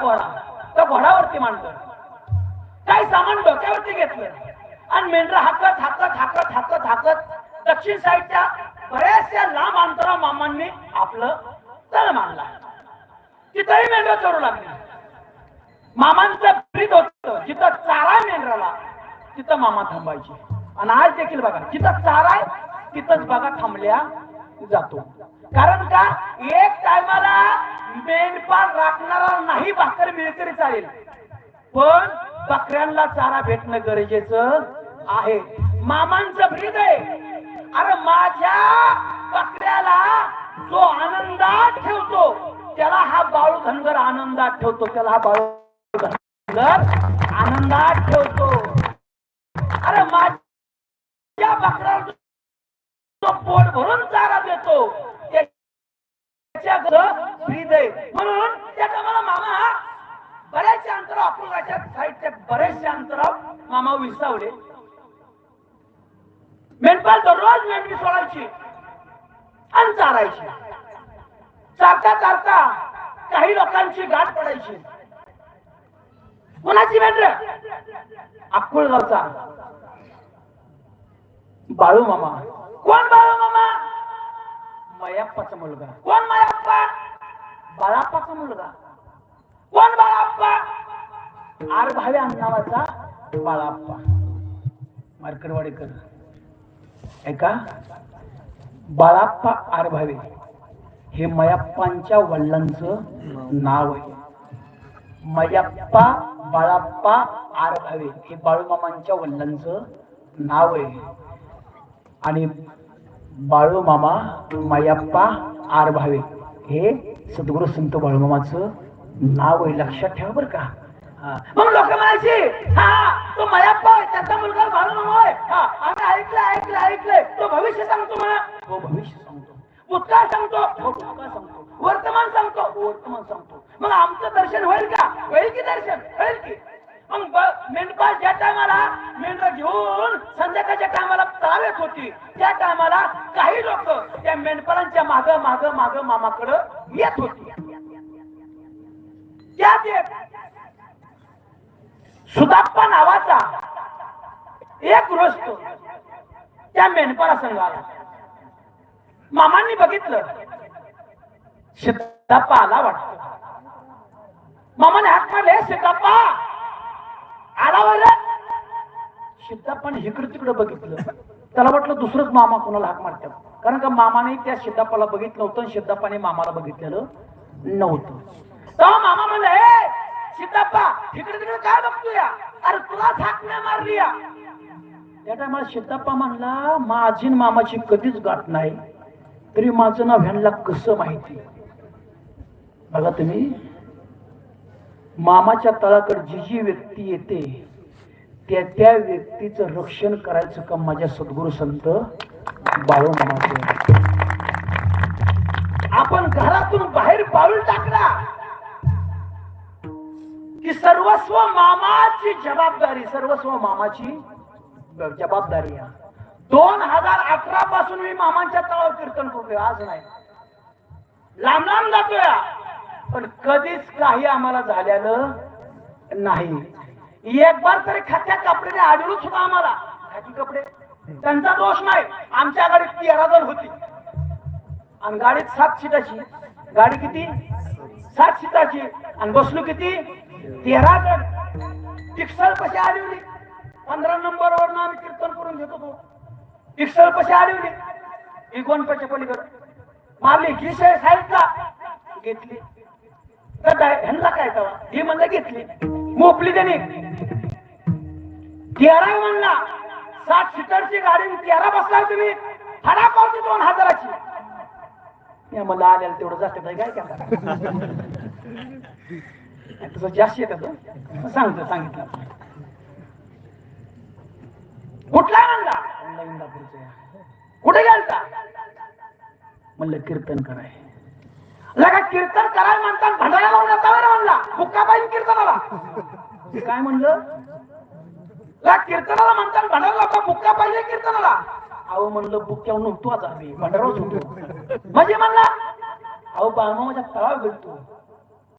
घोडा. त्या घोडावरती मांडलं काही सामान डोक्यावरती घेतलं. आणि मेंढर हाकत हाकत हाकत हाकत हाकत दक्षिण साईडच्या बऱ्याचशा लांब अंतरा मामांनी आपलं तळ मानला तिथंही मेंढर चोरू लागली. मामांचं प्रीत होत. जिथं चारा मेंढराला तिथं मामा थांबायचे. आणि आज देखील बघा जिथं चारा आहे तिथंच बघा थांबल्या जातो. कारण का? एक टायमाला मेंढपाळ राखणारा काही भाकर मिळेल तरी चालेल. पण बकऱ्यांना चारा भेटणं गरजेचं आहे. मामांचं भेद आहे. अरे माझ्या बकऱ्याला जो आनंदात ठेवतो त्याला हा बाळू धनगर आनंदात ठेवतो. त्याला हा बाळू धनगर आनंदात ठेवतो. अरे माझ्या बकऱ्याला जो पोट भरून चारा देतो त्याच्याकडं आहे. म्हणून त्याचा मला मामा बऱ्याचशा अंतराव अकोलाच्या साईडच्या बऱ्याचशा अंतराव मामा विसावले. मेंढपाल दररोज मेंढी सोडायची आणि चारायची. चालता चालता काही लोकांची गाठ पडायची. कोणाची मेंढ अक्कुळगावचा. बाळू मामा. मयाप्पाचा मुलगा. कोण मयाप्पा बाळाप्पाचा मुलगा. कोण बाळाप्पा? आर भावे नावाचा बाळाप्पा. मार्कडवाडेकर ऐका? बाळाप्पा आर भावे हे मयाप्पांच्या वडिलांचं नाव आहे. मयाप्पा बाळाप्पा आर भावे हे बाळूमामांच्या वडिलांचं नाव आहे. आणि बाळू मामा मायाप्पा आर भावे. हे सद्गुरु संत बाळूमामाचं नाव आहे लक्षात ठेवा बरं का. मग लोक म्हणायचे हा तो मायाप्पा आहे, त्याचा मुलगा बाळू मामा आहे. हा, आम्ही ऐकलं ऐकलं ऐकलंय. तो भविष्य सांगतो मला. भविष्य सांगतो. भूतकाळ सांगतो. सांगतो वर्तमान सांगतो. वर्तमान सांगतो. मग आमचं दर्शन होईल का? होईल की दर्शन? होईल की. मग मेंढपाळ ज्या टायमाला मेंढरा घेऊन टायमाला होती. त्या टायमाला काही लोक त्या मेंढपाळांच्या माग माग माग मामाकडे येत होती. त्यात एक सुदाप्पा नावाचा एक गृहस्थ त्या मेंढपाळा संघाला मामांनी बघितलं. सिद्धाप्पा आला वाटत. मामाने हात मारले सिद्धाप्पा आला वर सिद्धाप्पाने इकडे तिकडे बघितलं. त्याला वाटलं दुसरंच मामा कोणाला हाक मारतात. कारण का मामाने त्या सिद्धाप्पाला बघितलं होतं आणि सिद्धाप्पाने मामाला बघितलेलं नव्हतं. तेव्हा मामा म्हणले हे सिद्धाप्पा इकडे तिकडे काय बघतोय? अरे तुलाच हाक नाही मारली या." त्या टायमाला सिद्धाप्पा म्हणला माझी मामाची कधीच गाठ नाही तरी माझं नाव ह्यांना कसं माहिती? बघा तुम्ही मामाच्या तळाकडे जी जी व्यक्ती येते त्या त्या व्यक्तीचं रक्षण करायचं काम माझ्या सद्गुरू संत बाळू आपण घरातून बाहेर पाऊल टाकला. की सर्वस्व मामाची जबाबदारी सर्वस्व मामाची जबाबदारी आहे. दोन हजार अठरा पासून मी मामांच्या तळावर कीर्तन करतोय आज नाही. लांब लांब जातोय. पण कधीच काही आम्हाला झालेलं नाही. एक बार तरी खात्या कपडे आढळून सुद्धा आम्हाला. खाती कपडे. त्यांचा दोष नाही. आमच्या गाडीत तेरा जण होती. आणि गाडीत सात सीटाची. गाडी किती? सात सीटाची. आणि बसलो किती? तेरा जण. टिक्सल कशी आढळली पंधरा नंबर आम्ही कीर्तन करून घेत होतो. टिक्सल कशी आढळली इगोनपच्या पलीकडे. मारली. घिशे साहेब का घेतली. तर काय ह्यांना काय करा ही म्हणलं घेतली. मोपली त्याने. तेरा म्हणला सात सीटरची गाडी तेरा बसला तुम्ही फडा पावती दोन हजाराची. मला म्हणलं तेवढं जास्त काय काय तसं जास्त येत सांगतो सांगितलं. कुठला म्हणला कुठे गेलता? म्हणलं कीर्तन कराय लगा कीर्तन कराय म्हणतात भंडारा लावून येता बरं म्हणला. बुक्का पाहिजे कीर्तनाला. काय म्हणलं? ला कीर्तनाला म्हणतात भंडारा लावता बुक्का पाहिजे कीर्तनाला. अहो म्हणलं बुक्क्यावर नव्हतो आता होतो म्हणजे म्हणला अहो बाळमा माझ्या तळावर भेटतो